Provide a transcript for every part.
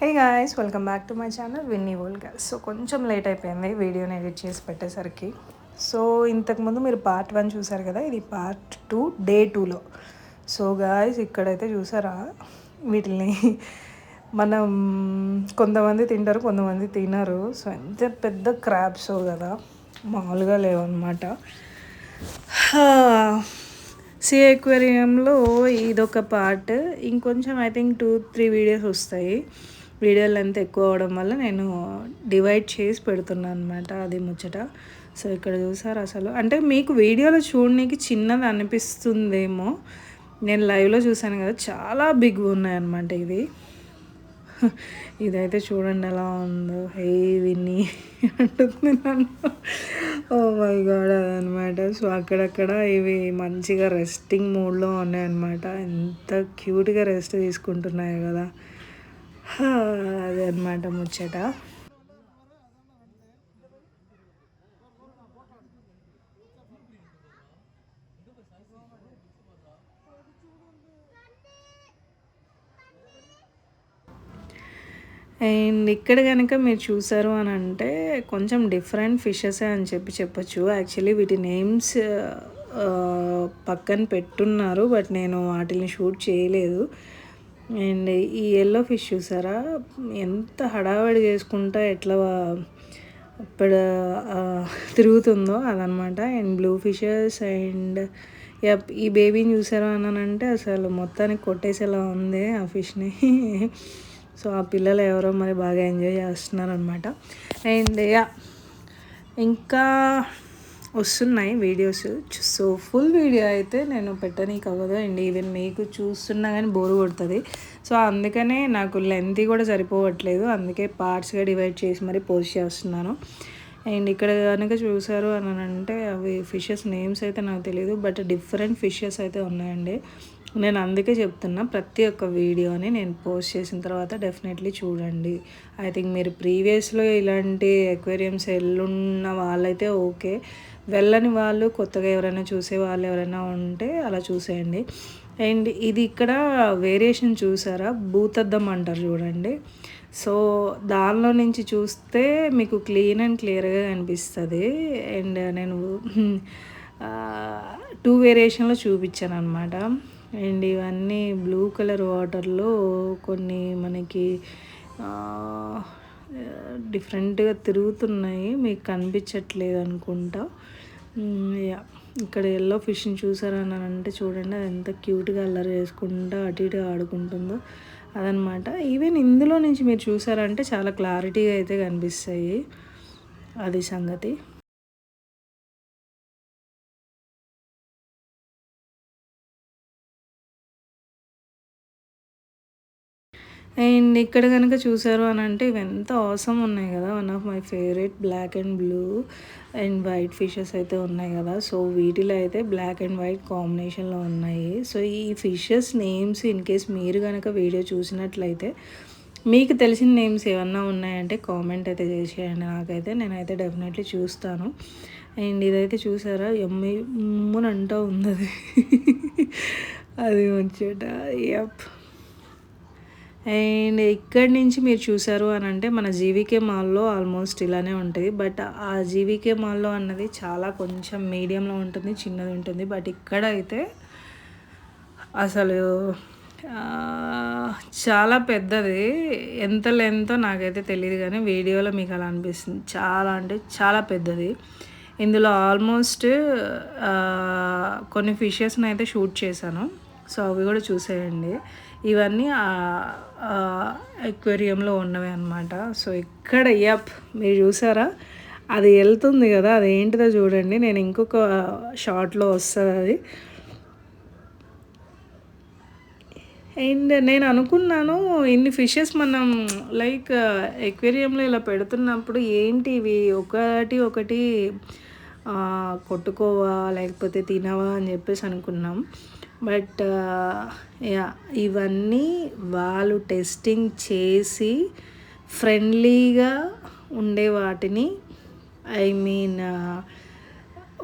Hey guys welcome back to my channel Vinni world so కొంచెం late అయిపోయింది వీడియోని edit చేసి పెట్టేసరికి. సో ఇంతకుముందు మీరు పార్ట్ వన్ చూసారు కదా ఇది పార్ట్ టూ డే టూలో సో గాయస్ ఇక్కడైతే చూసారా? వీటిని మనం కొంతమంది తింటారు కొంతమంది తినరు. సో ఎంత పెద్ద క్రాబ్స్ కదా. మామూలుగా లేవన్నమాట. సి ఎక్వేరియంలో ఇదొక పార్ట్ ఇంకొంచెం I think two three videos వస్తాయి. వీడియో లెంత్ ఎక్కువ అవడం వల్ల నేను డివైడ్ చేసి పెడుతున్నాను అనమాట అది ముచ్చట. సో ఇక్కడ చూసారు అసలు? అంటే మీకు వీడియోలో చూడడానికి చిన్నది అనిపిస్తుందేమో. నేను లైవ్లో చూశాను కదా చాలా బిగ్ ఉన్నాయన్నమాట ఇవి. ఇదైతే చూడండి ఎలా ఉందో. హే విని అంటుంది నన్ను. Oh ఓ మై గాడ్ అదనమాట సో అక్కడక్కడ ఇవి మంచిగా రెస్టింగ్ మూడ్లో ఉన్నాయన్నమాట ఎంత క్యూట్గా రెస్ట్ తీసుకుంటున్నాయి కదా. అదే అనమాట ముచ్చట. అండ్ ఇక్కడ కనుక మీరు చూసారు అని అంటే కొంచెం డిఫరెంట్ ఫిషెస్ అని చెప్పి చెప్పచ్చు. యాక్చువల్లీ వీటి నేమ్స్ పక్కన పెట్టున్నారు బట్ నేను వాటిని షూట్ చేయలేదు. అండ్ ఈ ఎల్లో ఫిష్ చూసారా? ఎంత హడావడి చేసుకుంటా ఎట్లా ఇప్పుడు తిరుగుతుందో అదనమాట. అండ్ బ్లూ ఫిషెస్ అండ్ ఈ బేబీని చూసారా అన్నానంటే అసలు మొత్తానికి కొట్టేసేలా ఉంది ఆ ఫిష్ని సో ఆ పిల్లలు ఎవరో మరి బాగా ఎంజాయ్ చేస్తున్నారు అనమాట అండ్ యా ఇంకా వస్తున్నాయి వీడియోస్. సో ఫుల్ వీడియో అయితే నేను పెట్టనీకి అవ్వదు అండ్ ఈవెన్ మీకు చూస్తున్నా కానీ బోరు కొడుతుంది. సో అందుకనే నాకు లెంత్ కూడా సరిపోవట్లేదు. అందుకే పార్ట్స్గా డివైడ్ చేసి మరి పోస్ట్ చేస్తున్నాను. అండ్ ఇక్కడ కనుక చూసారు అని అంటే అవి ఫిషెస్ నేమ్స్ అయితే నాకు తెలియదు బట్ డిఫరెంట్ ఫిషెస్ అయితే ఉన్నాయండి. నేను అందుకే చెప్తున్నా ప్రతి ఒక్క వీడియోని నేను పోస్ట్ చేసిన తర్వాత డెఫినెట్లీ చూడండి. ఐ థింక్ మీరు ప్రీవియస్లో ఇలాంటి ఎక్వేరియంస్ వెళ్ళున్న వాళ్ళైతే ఓకే. వెళ్ళని వాళ్ళు కొత్తగా ఎవరైనా చూసే వాళ్ళు ఎవరైనా ఉంటే అలా చూసేయండి. అండ్ ఇది ఇక్కడ వేరియేషన్ చూసారా? భూతద్దం అంటారు చూడండి. సో దానిలో నుంచి చూస్తే మీకు క్లీన్ అండ్ క్లియర్గా కనిపిస్తుంది. అండ్ నేను టూ వేరియేషన్లో చూపించాను అనమాట అండ్ ఇవన్నీ బ్లూ కలర్ వాటర్లో కొన్ని మనకి డిఫరెంట్గా తిరుగుతున్నాయి. మీకు కనిపించట్లేదు అనుకుంటా. ఇక్కడ ఎల్లో ఫిష్ని అని అంటే చూడండి అది ఎంత క్యూట్గా అల్లరి చేసుకుంటా అటు ఇటు ఆడుకుంటుందో అదనమాట. ఈవెన్ ఇందులో నుంచి మీరు చూసారంటే చాలా క్లారిటీగా అయితే కనిపిస్తాయి. అది సంగతి. అండ్ ఇక్కడ కనుక చూసారు అని అంటే ఇవెంత ఆసం అవసరం ఉన్నాయి కదా. One of my favourite black and blue and white fishes అయితే ఉన్నాయి కదా. సో వీటిలో అయితే బ్లాక్ అండ్ వైట్ కాంబినేషన్లో ఉన్నాయి. సో ఈ ఫిషెస్ నేమ్స్ ఇన్ కేస్ మీరు కనుక వీడియో చూసినట్లయితే మీకు తెలిసిన నేమ్స్ ఏమన్నా ఉన్నాయంటే కామెంట్ అయితే చేసేయండి. నాకైతే నేనైతే డెఫినెట్లీ చూస్తాను. అండ్ ఇదైతే చూసారా? ఎమ్మి అంటూ ఉంది అది మంచిట యప్ అండ్ ఇక్కడి నుంచి మీరు చూసారు అని అంటే మన జీవికే మాల్లో ఆల్మోస్ట్ ఇలానే ఉంటుంది. బట్ ఆ జీవికే మాల్లో అన్నది చాలా కొంచెం మీడియంలో ఉంటుంది చిన్నది ఉంటుంది. బట్ ఇక్కడ అయితే అసలు చాలా పెద్దది. ఎంత లెంతో నాకైతే తెలియదు కానీ వీడియోలో మీకు అలా అనిపిస్తుంది. చాలా అంటే చాలా పెద్దది. ఇందులో ఆల్మోస్ట్ కొన్ని ఫిషెస్ని అయితే షూట్ చేశాను. సో అవి కూడా చూసేయండి. ఇవన్నీ ఎక్వేరియంలో ఉన్నవి అనమాట సో ఇక్కడ యప్ మీరు చూసారా? అది వెళ్తుంది కదా అది ఏంటిదో చూడండి. నేను ఇంకొక షార్ట్లో వస్తుంది అది. అండ్ నేను అనుకున్నాను ఇన్ని ఫిషెస్ మనం లైక్ ఎక్వేరియంలో ఇలా పెడుతున్నప్పుడు ఏంటి ఇవి? ఒకటి ఒకటి కొట్టుకోవా లేకపోతే తినవా అని చెప్పేసి అనుకున్నాం. బట్ యా ఇవన్నీ వాళ్ళు టెస్టింగ్ చేసి ఫ్రెండ్లీగా ఉండే వాటిని ఐ మీన్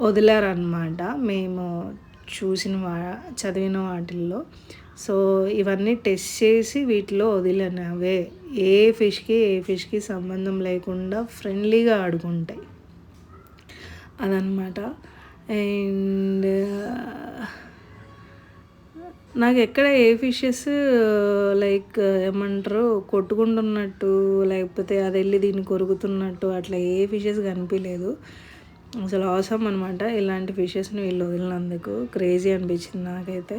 వదిలారనమాట మేము చూసిన వా చదివిన వాటిల్లో. సో ఇవన్నీ టెస్ట్ చేసి వీటిలో వదిలినవే. ఏ ఫిష్కి ఏ ఫిష్కి సంబంధం లేకుండా ఫ్రెండ్లీగా ఆడుకుంటాయి. అదనమాట అండ్ నాకు ఎక్కడ ఏ ఫిషెస్ లైక్ ఏమంటారు కొట్టుకుంటున్నట్టు లేకపోతే అది వెళ్ళి దీన్ని కొరుకుతున్నట్టు అట్లా ఏ ఫిషెస్ కనిపించలేదు అసలు అవసరం అనమాట ఇలాంటి ఫిషెస్ని వీళ్ళు వదిలినందుకు. క్రేజీ అనిపించింది నాకైతే.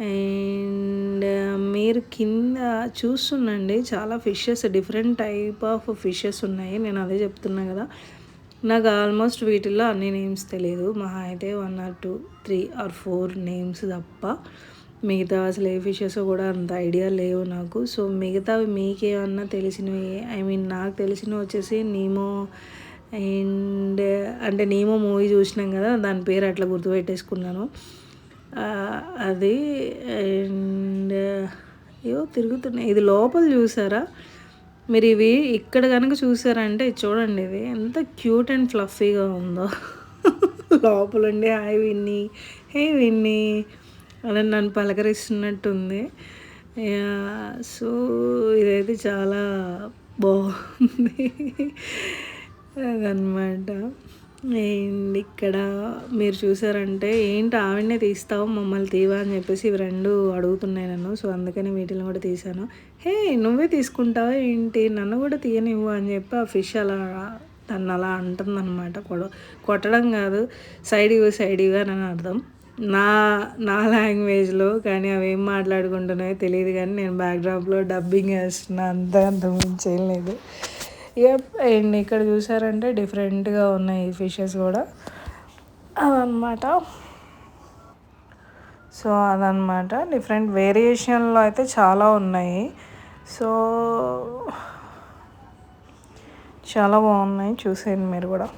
అండ్ మీరు కింద చూస్తుండండి చాలా fishes different type of fishes ఉన్నాయి. నేను అదే చెప్తున్నా కదా. నాకు ఆల్మోస్ట్ వీటిల్లో అన్ని నేమ్స్ తెలియదు మహా అయితే one or two three or four names తప్ప. మిగతా అసలు ఏ ఫిషెస్ కూడా అంత ఐడియా లేవు నాకు. సో మిగతావి మీకేమన్నా తెలిసినవి? ఐ మీన్ నాకు తెలిసినవి వచ్చేసి నీమో అండ్ అంటే నీమో మూవీ చూసినాం కదా దాని పేరు అట్లా గుర్తుపెట్టేసుకున్నాను. అది అండ్ ఏవో తిరుగుతున్నాయి. ఇది లోపల చూసారా? మీరు ఇవి ఇక్కడ కనుక చూసారంటే చూడండి ఇది ఎంత క్యూట్ అండ్ ఫ్లఫీగా ఉందో. లోపలుండి హాయ్ విన్ని. హే విన్నీ. అలా నన్ను పలకరిస్తున్నట్టుంది. సో ఇదైతే చాలా బాగుంది. అదనమాట అండ్ ఇక్కడ మీరు చూసారంటే ఏంటి ఆవిడనే తీస్తావు మమ్మల్ని తీవా అని చెప్పేసి ఇవి రెండు అడుగుతున్నాయి నన్ను. సో అందుకని వీటిని కూడా తీసాను హే నువ్వే తీసుకుంటావా ఏంటి? నన్ను కూడా తీయనివ్వు అని చెప్పి ఆ ఫిష్ అలా తను అలా అంటుందన్నమాట. కొడ కొట్టడం కాదు సైడ్ ఇవ్వు సైడ్ ఇవ్వు అని అర్థం. నా నా లాంగ్వేజ్లో కానీ అవి ఏం మాట్లాడుకుంటున్నాయో తెలియదు కానీ నేను బ్యాక్డ్రాప్లో డబ్బింగ్ వేస్తున్న అంత అంత మించి ఏం లేదు. అండ్ ఇక్కడ చూసారంటే డిఫరెంట్గా ఉన్నాయి ఫిషెస్ కూడా. అదనమాట సో అదనమాట డిఫరెంట్ వేరియేషన్లో అయితే చాలా ఉన్నాయి. సో చాలా బాగున్నాయి. చూసేయండి మీరు కూడా.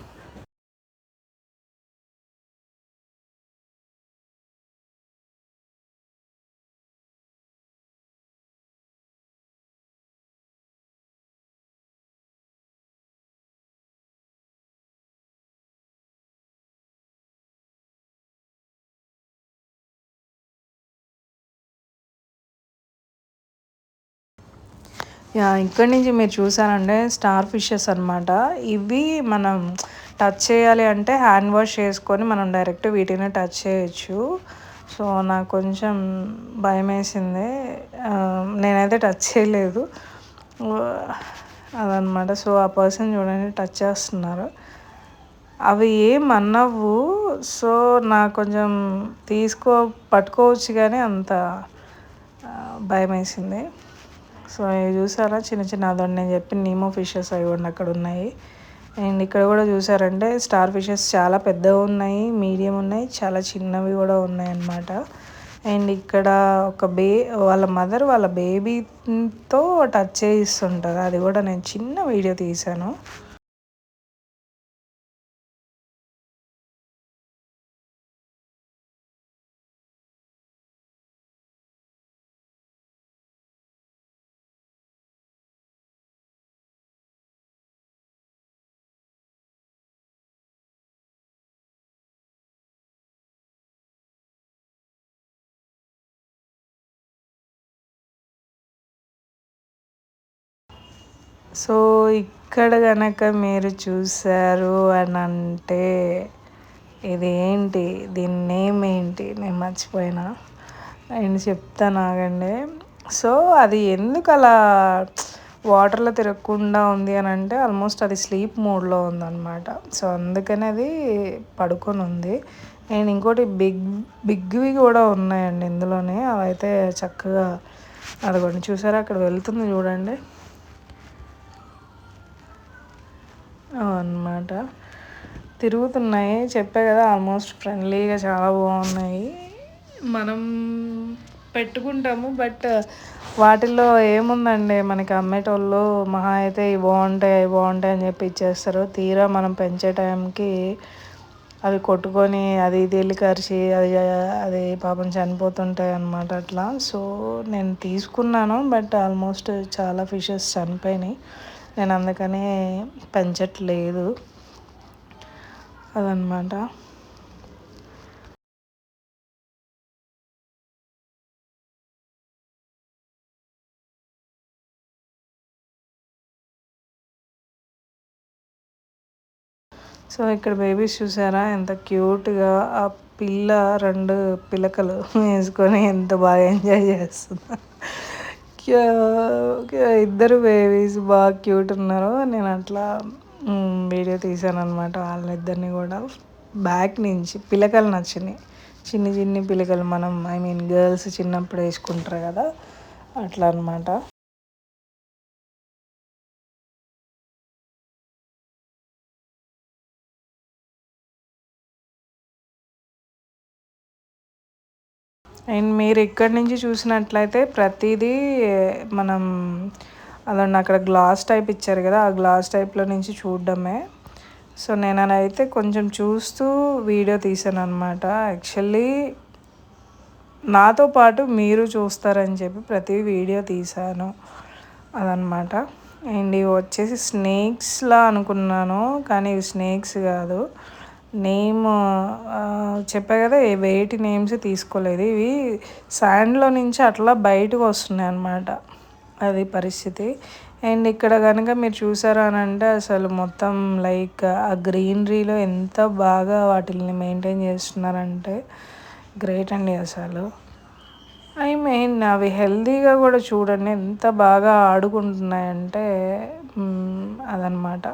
ఇక్కడి నుంచి మీరు చూసారంటే స్టార్ ఫిషెస్ అనమాట ఇవి మనం టచ్ చేయాలి అంటే హ్యాండ్ వాష్ చేసుకొని మనం డైరెక్ట్ వీటిని టచ్ చేయొచ్చు. సో నాకు కొంచెం భయం వేసింది నేనైతే టచ్ చేయలేదు. అదనమాట సో ఆ పర్సన్ చూడండి టచ్ చేస్తున్నారు. అవి ఏం అన్నవు సో నాకు కొంచెం తీసుకో పట్టుకోవచ్చు కానీ అంత భయం వేసింది సో ఇవి చూసారా? చిన్న చిన్న అదండి నేను చెప్పిన నీమో ఫిషెస్ అవి కూడా అక్కడ ఉన్నాయి. అండ్ ఇక్కడ కూడా చూసారంటే స్టార్ ఫిషెస్ చాలా పెద్దవి ఉన్నాయి మీడియం ఉన్నాయి చాలా చిన్నవి కూడా ఉన్నాయి అన్నమాట. అండ్ ఇక్కడ ఒక బే వాళ్ళ మదర్ వాళ్ళ బేబీతో టచ్ చేయిస్తుంటారు అది కూడా నేను చిన్న వీడియో తీశాను సో ఇక్కడ కనుక మీరు చూసారు అని అంటే ఇది ఏంటి దీని నేమ్ ఏంటి? నేను మర్చిపోయినా. నేను చెప్తాను ఆగండి. సో అది ఎందుకు అలా వాటర్లో తిరగకుండా ఉంది అని అంటే ఆల్మోస్ట్ అది స్లీప్ మోడ్లో ఉందన్నమాట. సో అందుకని అది పడుకొని ఉంది. అండ్ ఇంకోటి బిగ్ బిగ్వి కూడా ఉన్నాయండి ఇందులోనే. అవైతే చక్కగా అదిగోండి చూసారా? అక్కడ వెళ్తుంది చూడండి. అనమాట తిరుగుతున్నాయి. చెప్పే కదా ఆల్మోస్ట్ ఫ్రెండ్లీగా చాలా బాగున్నాయి. మనం పెట్టుకుంటాము బట్ uh, వాటిల్లో ఏముందండి? మనకి అమ్మేటోళ్ళు మహా అయితే ఇవి బాగుంటాయి అవి బాగుంటాయి అని చెప్పి ఇచ్చేస్తారు. తీరా మనం పెంచే టైంకి అవి కొట్టుకొని అది ఇది కరిచి అది అది పాపం చనిపోతుంటాయి అన్నమాట అట్లా. సో నేను తీసుకున్నాను బట్ ఆల్మోస్ట్ చాలా ఫిషెస్ చనిపోయినాయి. నేను అందుకనే పెంచట్లేదు. అదనమాట సో ఇక్కడ బేబీస్ చూసారా? ఎంత క్యూట్గా ఆ పిల్ల రెండు పిలకలు వేసుకొని ఎంత బాగా ఎంజాయ్ చేస్తున్నా. ఇద్దరు బేబీస్ బాగా క్యూట్ ఉన్నారు. నేను అట్లా వీడియో తీశాను అనమాట వాళ్ళిద్దరిని కూడా. బ్యాక్ నుంచి పిలకలు నచ్చినాయి. చిన్ని చిన్ని పిలకలు మనం ఐ మీన్ గర్ల్స్ చిన్నప్పుడు వేసుకుంటారు కదా అట్లా అనమాట అండ్ మీరు ఇక్కడి నుంచి చూసినట్లయితే ప్రతిదీ మనం అదండి అక్కడ గ్లాస్ టైప్ ఇచ్చారు కదా ఆ గ్లాస్ టైప్లో నుంచి చూడడమే. సో నేను అయితే కొంచెం చూస్తూ వీడియో తీసాను అనమాట యాక్చువల్లీ నాతో పాటు మీరు చూస్తారని చెప్పి ప్రతి వీడియో తీశాను అదనమాట అండ్ ఇవి వచ్చేసి స్నేక్స్లా అనుకున్నాను కానీ ఇవి స్నేక్స్ కాదు. నేమ్ చెప్పా కదా వేటి నేమ్స్ తీసుకోలేదు. ఇవి శాండ్లో నుంచి అట్లా బయటకు వస్తున్నాయి అన్నమాట అది పరిస్థితి. అండ్ ఇక్కడ కనుక మీరు చూసారా అని అంటే అసలు మొత్తం లైక్ ఆ గ్రీనరీలో ఎంత బాగా వాటిని మెయింటైన్ చేస్తున్నారంటే గ్రేట్ అండి అసలు. ఐ మీన్ అవి హెల్తీగా కూడా చూడండి ఎంత బాగా ఆడుకుంటున్నాయంటే అదనమాట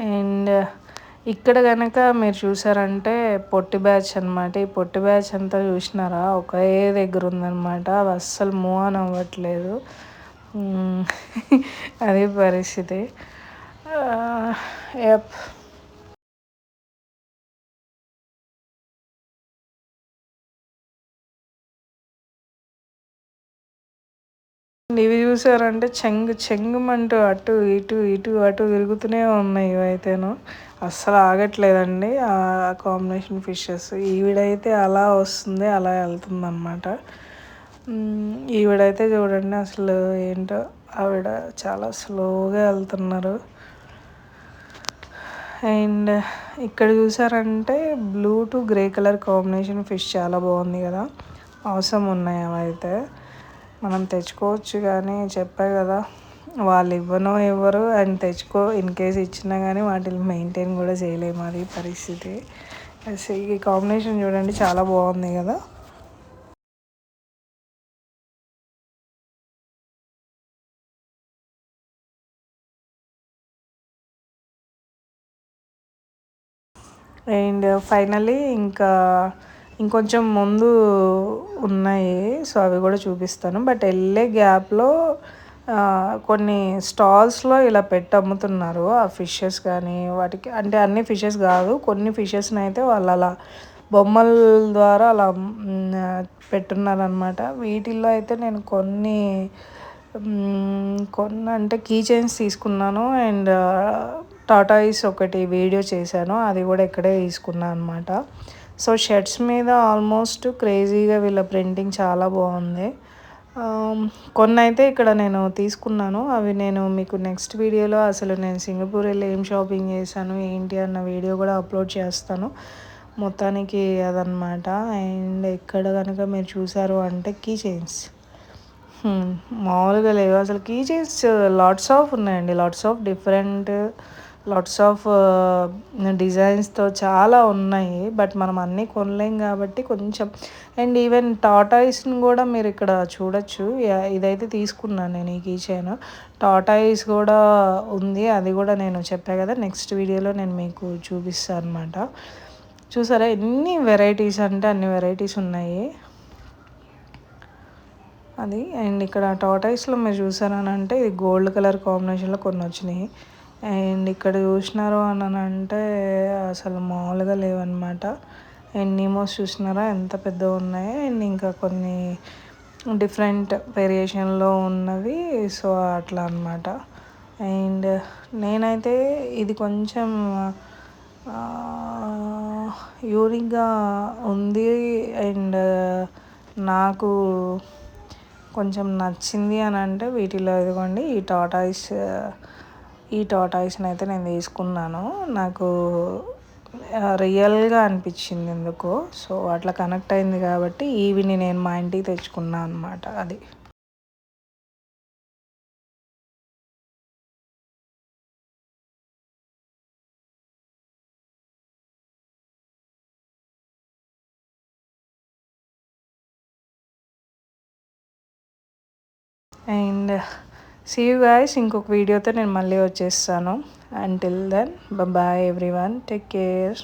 అండ్ uh, ఇక్కడ కనుక మీరు చూసారంటే పొట్టి బ్యాచ్ అనమాట ఈ పొట్టి బ్యాచ్ అంతా చూసినారా? ఒకే దగ్గర ఉందన్నమాట. అవి అస్సలు మూవ్ అని అవ్వట్లేదు. అదే పరిస్థితి. Uh, ఎప్ ఇవి చూసారంటే చెంగు చెంగుమంటూ అటు ఇటు ఇటు అటు తిరుగుతూనే ఉన్నాయి ఇవైతేను. అస్సలు ఆగట్లేదండి ఆ కాంబినేషన్ ఫిషెస్. ఈవిడైతే అలా వస్తుంది అలా వెళ్తుంది అనమాట ఈవిడైతే చూడండి అసలు ఏంటో ఆవిడ చాలా స్లోగా వెళ్తున్నారు. అండ్ ఇక్కడ చూసారంటే blue to grey colour combination fish చాలా బాగుంది కదా. అవసరం ఉన్నాయి అవైతే. మనం తెచ్చుకోవచ్చు కానీ చెప్పా కదా వాళ్ళు ఇవ్వనో ఇవ్వరు. అండ్ తెచ్చుకో ఇన్ కేస్ ఇచ్చినా కానీ వాటిని మెయింటైన్ కూడా చేయలేము అది పరిస్థితి. ఈ కాంబినేషన్ చూడండి చాలా బాగుంది కదా. అండ్ ఫైనలీ ఇంకా ఇంకొంచెం ముందు ఉన్నాయి. సో అవి కూడా చూపిస్తాను. బట్ వెళ్ళే గ్యాప్లో కొన్ని స్టాల్స్లో ఇలా పెట్టి అమ్ముతున్నారు. ఆ ఫిషెస్ కానీ వాటికి అంటే అన్ని ఫిషెస్ కాదు కొన్ని ఫిషెస్ని అయితే వాళ్ళు అలా బొమ్మల ద్వారా అలా పెట్టున్నారనమాట వీటిల్లో అయితే నేను కొన్ని కొన్ని అంటే కీ చైన్స్ తీసుకున్నాను. అండ్ టాటాయిస్ ఒకటి వీడియో చేశాను. అది కూడా ఇక్కడే తీసుకున్నాను అనమాట సో షర్ట్స్ మీద ఆల్మోస్ట్ క్రేజీగా వీళ్ళ ప్రింటింగ్ చాలా బాగుంది. కొన్ని అయితే ఇక్కడ నేను తీసుకున్నాను. అవి నేను మీకు నెక్స్ట్ వీడియోలో అసలు నేను సింగపూర్ వెళ్ళి ఏం షాపింగ్ చేశాను ఏంటి అన్న వీడియో కూడా అప్లోడ్ చేస్తాను. మొత్తానికి అదనమాట అండ్ ఇక్కడ కనుక మీరు చూసారు అంటే కీ చైన్స్. మామూలుగా లేవు. అసలు కీ చైన్స్ లాట్స్ ఆఫ్ ఉన్నాయండి. Lots of different lots of డిజైన్స్తో చాలా ఉన్నాయి బట్ మనం అన్నీ కొనలేం కాబట్టి కొంచెం అండ్ ఈవెన్ టాటాయిస్ని కూడా మీరు ఇక్కడ చూడొచ్చు. ఇదైతే తీసుకున్నాను నేను ఈ కీ చైన్ టాటాయిస్ కూడా ఉంది అది కూడా నేను చెప్పా కదా నెక్స్ట్ వీడియోలో నేను మీకు చూపిస్తాను అనమాట చూసారా ఎన్ని వెరైటీస్ అంటే అన్ని వెరైటీస్ ఉన్నాయి. అది అండ్ ఇక్కడ టాటాయిస్లో మీరు చూసారని అంటే ఇది గోల్డ్ కలర్ కాంబినేషన్లో కొన్ని వచ్చినాయి. అండ్ ఇక్కడ చూసినారు అని అంటే అసలు మామూలుగా లేవన్నమాట. అండ్ నీమోస్ చూసినారా? ఎంత పెద్దగా ఉన్నాయి. అండ్ ఇంకా కొన్ని డిఫరెంట్ వేరియేషన్లో ఉన్నవి. సో అట్లా అనమాట అండ్ నేనైతే ఇది కొంచెం యూనిక్గా ఉంది. అండ్ నాకు కొంచెం నచ్చింది అని అంటే వీటిలో ఇదిగోండి ఈ టాటాయిస్ ఈ టాటాయిస్ని అయితే నేను తీసుకున్నాను. నాకు రియల్గా అనిపించింది ఎందుకో. సో అట్లా కనెక్ట్ అయింది కాబట్టి ఈవిని నేను మా ఇంటికి తెచ్చుకున్నాను అనమాట అది. అండ్ సీ యూ గాయస్ ఇంకొక వీడియోతో నేను మళ్ళీ వచ్చేస్తాను. Until then bye everyone take care